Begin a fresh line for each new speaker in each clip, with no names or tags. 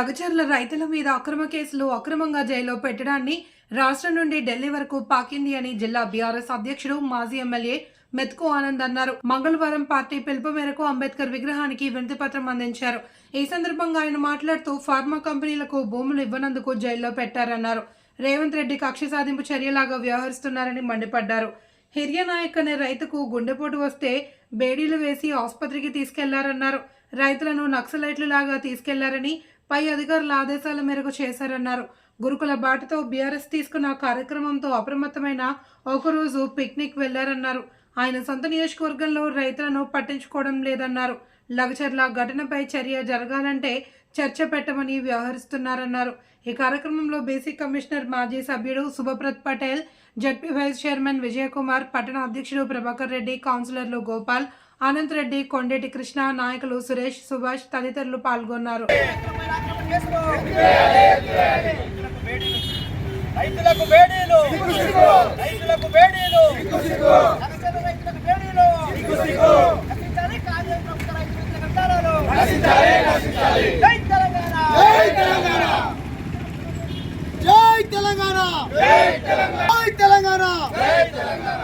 లగచర్ల రైతుల మీద అక్రమ కేసులు అక్రమంగా జైల్లో పెట్టడాన్ని రాష్ట్రం నుండి ఢిల్లీ వరకు పాకింది అని జిల్లా బీఆర్ఎస్ అధ్యక్షుడు మాజీ ఎమ్మెల్యే మెత్కు ఆనంద్ అన్నారు. మంగళవారం పార్టీ పిలుపు మేరకు అంబేద్కర్ విగ్రహానికి వినతిపత్రం అందించారు. ఈ సందర్భంగా ఆయన మాట్లాడుతూ ఫార్మా కంపెనీలకు భూములు ఇవ్వనందుకు జైల్లో పెట్టారన్నారు. రేవంత్ రెడ్డి కక్ష సాధింపు చర్యలాగా వ్యవహరిస్తున్నారని మండిపడ్డారు. హిర్యనాయక్ అనే రైతుకు గుండెపోటు వస్తే బేడీలు వేసి ఆసుపత్రికి తీసుకెళ్ళారన్నారు. రైతులను నక్సలైట్లు లాగా తీసుకెళ్ళారని పై అధికారుల ఆదేశాల మేరకు చేశారన్నారు. గురుకుల బాటతో బీఆర్ఎస్ తీసుకున్న కార్యక్రమంతో అప్రమత్తమైన ఒకరోజు పిక్నిక్ వెళ్ళారన్నారు. ఆయన సొంత నియోజకవర్గంలో రైతులను పట్టించుకోవడం లేదన్నారు. లగచర్ల ఘటనపై చర్య జరగాలంటే చర్చ పెట్టమని వ్యవహరిస్తున్నారన్నారు. ఈ కార్యక్రమంలో బేసిక్ కమిషనర్ మాజీ సభ్యుడు Shubhaprat Patel ZP vice chairman Vijayakumar పట్టణ అధ్యక్షుడు ప్రభాకర్ రెడ్డి కౌన్సిలర్లు గోపాల్ అనంత్ రెడ్డి కొండేటి కృష్ణ నాయకులు సురేష్ సుభాష్ తదితరులు పాల్గొన్నారు.
రైతులకు బేడీలు. రైతులకు బేడీలు. నగసల రైతులకు జై తెలంగాణ.
జై తెలంగాణ. జై తెలంగాణ.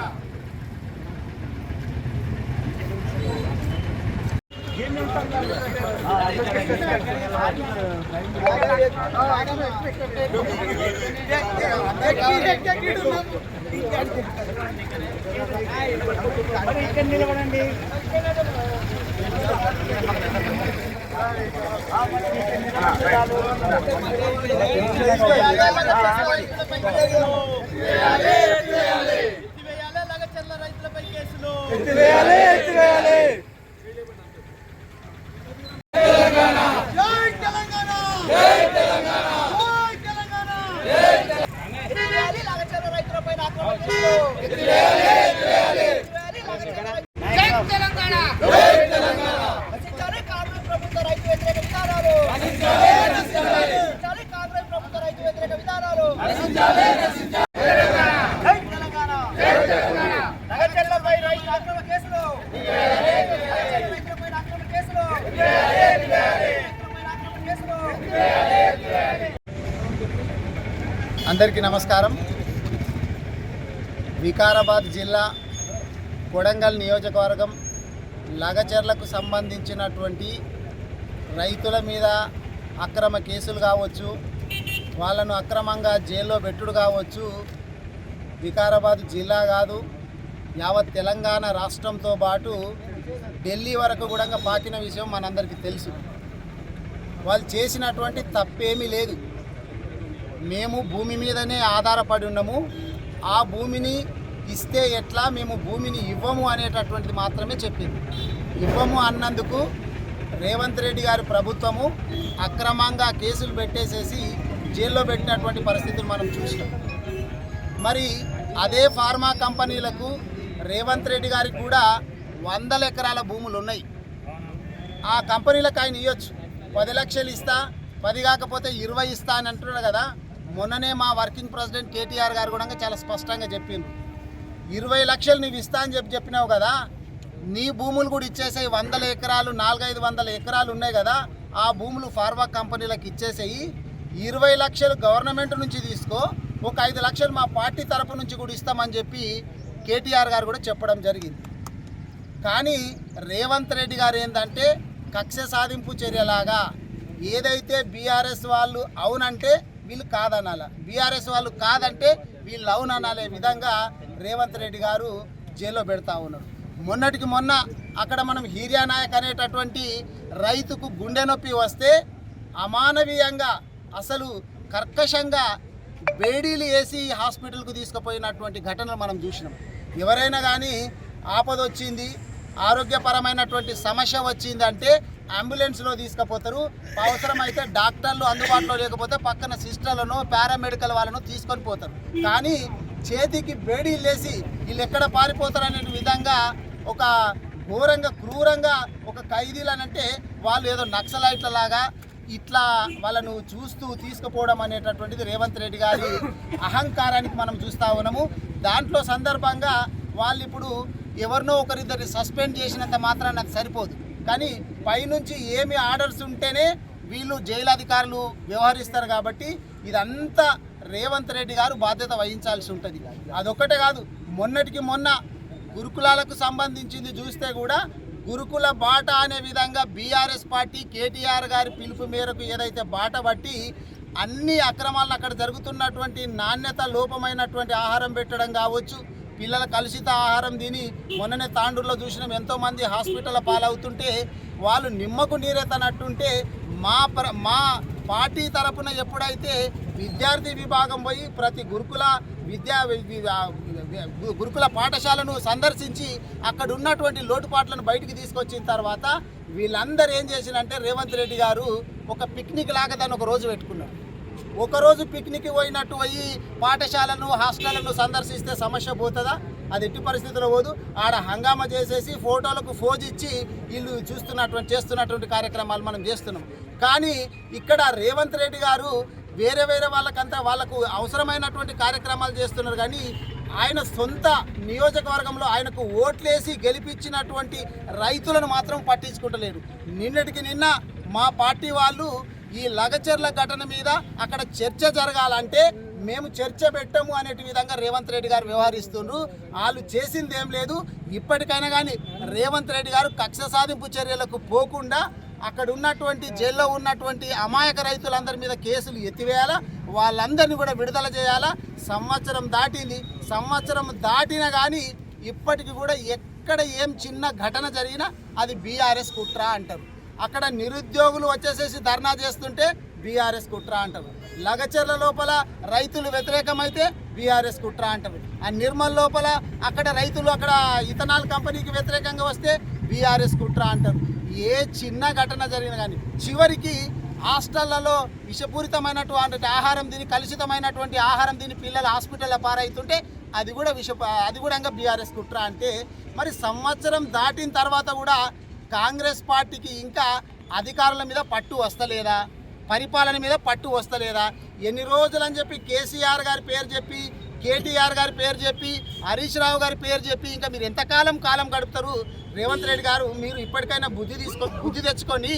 ఎత్తివేయాలి లగచర్ల రైతులపై కేసులు
జై తెలంగాణ జై తెలంగాణ జై తెలంగాణ
ఎత్తివేయాలి లగచర్ల రైతులపై ఆక్రమణ కేసులు ఎత్తివేయాలి లగచర్ల రైతు- జై తెలంగాణ నశించాలి కాంగ్రెస్ ప్రభుత్వ రైతు వ్యతిరేక విధానాలు నశించాలి కాంగ్రెస్ ప్రభుత్వ రైతు వ్యతిరేక విధానాలు జై తెలంగాణ నగచర్లపై రైతు ఆక్రమణ కేసులు నగచర్ల రైతులపై ఆక్రమణ కేసులు రైతులపై ఆక్రమణ కేసులు
అందరికీ నమస్కారం. వికారాబాద్ జిల్లా కొడంగల్ నియోజకవర్గం లగచర్లకు సంబంధించినటువంటి రైతుల మీద అక్రమ కేసులు కావచ్చు వాళ్ళను అక్రమంగా జైల్లో పెట్టుడు కావచ్చు. వికారాబాద్ జిల్లా కాదు యావత్ తెలంగాణ రాష్ట్రంతో పాటు ఢిల్లీ వరకు కూడా పాకిన విషయం మనందరికీ తెలుసు. వాళ్ళు చేసినటువంటి తప్పేమీ లేదు. మేము భూమి మీదనే ఆధారపడి ఉన్నాము. ఆ భూమిని ఇస్తే ఎట్లా మేము భూమిని ఇవ్వము అనేటటువంటిది మాత్రమే చెప్పింది. ఇవ్వము అన్నందుకు రేవంత్ రెడ్డి గారి ప్రభుత్వము అక్రమంగా కేసులు పెట్టేసేసి జైల్లో పెట్టినటువంటి పరిస్థితిని మనం చూసినాం. మరి అదే ఫార్మా కంపెనీలకు రేవంత్ రెడ్డి గారికి కూడా వందల ఎకరాల భూములు ఉన్నాయి. ఆ కంపెనీలకు ఆయన ఇవ్వచ్చు పది లక్షలు ఇస్తా పది కాకపోతే ఇరవై ఇస్తా అని అంటున్నాడు కదా. మొన్ననే మా వర్కింగ్ ప్రెసిడెంట్ కేటీఆర్ గారు కూడా చాలా స్పష్టంగా చెప్పిండ్రు. ఇరవై లక్షలు నీవు ఇస్తా అని చెప్పి చెప్పినావు కదా. నీ భూములు కూడా ఇచ్చేసాయి వందల ఎకరాలు నాలుగైదు వందల ఎకరాలు ఉన్నాయి కదా. ఆ భూములు ఫార్మా కంపెనీలకు ఇచ్చేసాయి. ఇరవై లక్షలు గవర్నమెంట్ నుంచి తీసుకో ఒక ఐదు లక్షలు మా పార్టీ తరపు నుంచి కూడా ఇస్తామని చెప్పి కేటీఆర్ గారు కూడా చెప్పడం జరిగింది. కానీ రేవంత్ రెడ్డి గారు ఏంటంటే కక్ష సాధింపు చర్యలాగా ఏదైతే బీఆర్ఎస్ వాళ్ళు అవునంటే వీళ్ళు కాదనాల. బీఆర్ఎస్ వాళ్ళు కాదంటే వీళ్ళు అవుననాలే విధంగా రేవంత్ రెడ్డి గారు జైల్లో పెడతా ఉన్నారు. మొన్నటికి మొన్న అక్కడ మనం హీరియా నాయక్ అనేటటువంటి రైతుకు గుండె నొప్పి వస్తే అమానవీయంగా అసలు కర్కశంగా బేడీలు వేసి హాస్పిటల్కు తీసుకుపోయినటువంటి ఘటనలు మనం చూసినాం. ఎవరైనా కానీ ఆపద వచ్చింది ఆరోగ్యపరమైనటువంటి సమస్య వచ్చిందంటే అంబులెన్స్లో తీసుకుపోతారు. అవసరమైతే డాక్టర్లు అందుబాటులో లేకపోతే పక్కన సిస్టర్లను పారామెడికల్ వాళ్ళను తీసుకొని పోతారు. కానీ చేతికి బేడీలు లేసి వీళ్ళు ఎక్కడ పారిపోతారు అనే విధంగా ఒక ఘోరంగా క్రూరంగా ఒక ఖైదీలనంటే వాళ్ళు ఏదో నక్సలైట్ల లాగా ఇట్లా వాళ్ళను చూస్తూ తీసుకుపోవడం అనేటటువంటిది రేవంత్ రెడ్డి గారి అహంకారానికి మనం చూస్తా ఉన్నాము. దాంట్లో సందర్భంగా వాళ్ళు ఇప్పుడు ఎవరినో ఒకరిద్దరిని సస్పెండ్ చేసినంత మాత్రం నాకు సరిపోదు. కానీ పైనుంచి ఏమి ఆర్డర్స్ ఉంటేనే వీళ్ళు జైలు అధికారులు వ్యవహరిస్తారు కాబట్టి ఇదంతా రేవంత్ రెడ్డి గారు బాధ్యత వహించాల్సి ఉంటుంది. అదొక్కటే కాదు మొన్నటికి మొన్న గురుకులాలకు సంబంధించింది చూస్తే కూడా గురుకుల బాట అనే విధంగా బీఆర్ఎస్ పార్టీ కేటీఆర్ గారి పిలుపు మేరకు ఏదైతే బాట బట్టి అన్ని అక్రమాలను అక్కడ జరుగుతున్నటువంటి నాణ్యత లోపమైనటువంటి ఆహారం పెట్టడం కావచ్చు పిల్లల కలుషిత ఆహారం తిని మొన్ననే తాండూరులో చూసినాం ఎంతోమంది హాస్పిటల్ పాలవుతుంటే వాళ్ళు నిమ్మకు నీరెత్తనట్టుంటే మా ప్ర మా పార్టీ తరపున ఎప్పుడైతే విద్యార్థి విభాగం పోయి ప్రతి గురుకుల విద్యా గురుకుల పాఠశాలను సందర్శించి అక్కడ ఉన్నటువంటి లోటుపాట్లను బయటికి తీసుకొచ్చిన తర్వాత వీళ్ళందరూ ఏం చేసినంటే రేవంత్ రెడ్డి గారు ఒక పిక్నిక్ లాగా దాన్ని ఒక రోజు పెట్టుకున్నారు. ఒకరోజు పిక్నిక్ పోయినట్టు పోయి పాఠశాలను హాస్టళ్ళను సందర్శిస్తే సమస్య పోతుందా? అది ఎట్టి పరిస్థితుల్లో పోదు. ఆడ హంగామా చేసేసి ఫోటోలకు ఫోజ్ ఇచ్చి వీళ్ళు చూస్తున్నటువంటి చేస్తున్నటువంటి కార్యక్రమాలు మనం చేస్తున్నాం. కానీ ఇక్కడ రేవంత్ రెడ్డి గారు వేరే వేరే వాళ్ళకంతా వాళ్ళకు అవసరమైనటువంటి కార్యక్రమాలు చేస్తున్నారు. కానీ ఆయన సొంత నియోజకవర్గంలో ఆయనకు ఓట్లేసి గెలిపించినటువంటి రైతులను మాత్రం పట్టించుకుంటలేడు నిన్నటికి నిన్న మా పార్టీ వాళ్ళు ఈ లగచర్ల ఘటన మీద అక్కడ చర్చ జరగాలంటే మేము చర్చ పెట్టము అనేటి విధంగా రేవంత్ రెడ్డి గారు వ్యవహరిస్తుండ్రు. వాళ్ళు చేసింది ఏం లేదు. ఇప్పటికైనా కానీ రేవంత్ రెడ్డి గారు కక్ష సాధింపు చర్యలకు పోకుండా అక్కడ ఉన్నటువంటి జైల్లో ఉన్నటువంటి అమాయక రైతులందరి మీద కేసులు ఎత్తివేయాలా? వాళ్ళందరినీ కూడా విడుదల చేయాలా? సంవత్సరం దాటింది. సంవత్సరం దాటినా కానీ ఇప్పటికి కూడా ఎక్కడ ఏం చిన్న ఘటన జరిగినా అది బీఆర్ఎస్ కుట్ర అంటారు. అక్కడ నిరుద్యోగులు వచ్చేసేసి ధర్నా చేస్తుంటే బీఆర్ఎస్ కుట్ర అంటారు. లగచర్ల లోపల రైతులు వ్యతిరేకమైతే బీఆర్ఎస్ కుట్ర అంటారు. ఆ నిర్మల్ లోపల అక్కడ రైతులు అక్కడ ఇథనాల్ కంపెనీకి వ్యతిరేకంగా వస్తే బీఆర్ఎస్ కుట్ర అంటారు. ఏ చిన్న ఘటన జరిగినా కానీ చివరికి హాస్టళ్ళలో విషపూరితమైనటువంటి ఆహారం తిని కలుషితమైనటువంటి ఆహారం తిని పిల్లలు హాస్పిటల్లో పారైతుంటే అది కూడా విష అది కూడా ఇంకా బీఆర్ఎస్ కుట్ర అంటే మరి సంవత్సరం దాటిన తర్వాత కూడా కాంగ్రెస్ పార్టీకి ఇంకా అధికారుల మీద పట్టు వస్తలేదా? పరిపాలన మీద పట్టు వస్తలేదా? ఎన్ని రోజులని చెప్పి కేసీఆర్ గారి పేరు చెప్పి కేటీఆర్ గారి పేరు చెప్పి హరీష్ రావు గారి పేరు చెప్పి ఇంకా మీరు ఎంతకాలం కాలం గడుపుతారు? రేవంత్ రెడ్డి గారు మీరు ఇప్పటికైనా బుద్ధి తీసుకో బుద్ధి తెచ్చుకొని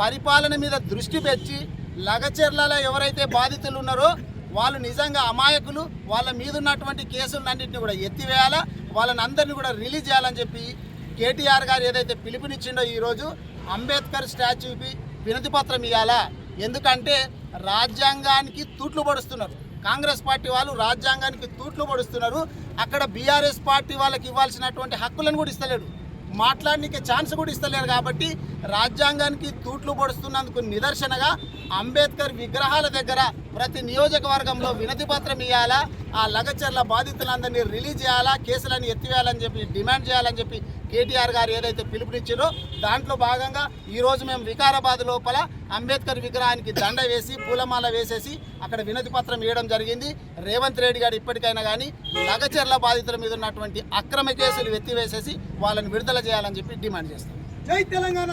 పరిపాలన మీద దృష్టి పెట్టి లగచెర్లలో ఎవరైతే బాధితులు ఉన్నారో వాళ్ళు నిజంగా అమాయకులు వాళ్ళ మీద ఉన్నటువంటి కేసులన్నింటినీ కూడా ఎత్తివేయాలా వాళ్ళని అందరినీ కూడా రిలీజ్ చేయాలని చెప్పి కేటీఆర్ గారు ఏదైతే పిలుపునిచ్చిండో ఈరోజు అంబేద్కర్ స్టాచ్యూకి వినతిపత్రం ఇవ్వాలా ఎందుకంటే రాజ్యాంగానికి తూట్లు పడుస్తున్నారు. కాంగ్రెస్ పార్టీ వాళ్ళు రాజ్యాంగానికి తూట్లు పడుస్తున్నారు. అక్కడ బీఆర్ఎస్ పార్టీ వాళ్ళకి ఇవ్వాల్సినటువంటి హక్కులను కూడా ఇస్తలేడు. మాట్లాడడానికి ఛాన్స్ కూడా ఇస్తలేరు కాబట్టి రాజ్యాంగానికి తూట్లు పొడుస్తున్నందుకు నిదర్శనగా అంబేద్కర్ విగ్రహాల దగ్గర ప్రతి నియోజకవర్గంలో వినతి పత్రం ఇవ్వాలా ఆ లగచర్ల బాధితులందరినీ రిలీజ్ చేయాలా? కేసులను ఎత్తివేయాలని చెప్పి డిమాండ్ చేయాలని చెప్పి కేటీఆర్ గారు ఏదైతే పిలుపునిచ్చారో దాంట్లో భాగంగా ఈరోజు మేము వికారాబాద్ లోపల అంబేద్కర్ విగ్రహానికి దండ వేసి పూలమాల వేసేసి అక్కడ వినతి పత్రం ఇవ్వడం జరిగింది. రేవంత్ రెడ్డి గారు ఇప్పటికైనా కానీ లగచర్ల బాధితుల మీద ఉన్నటువంటి అక్రమ కేసులు ఎత్తివేసేసి వాళ్ళని విడుదల చేయాలని చెప్పి డిమాండ్ చేస్తాం.
జై తెలంగాణ!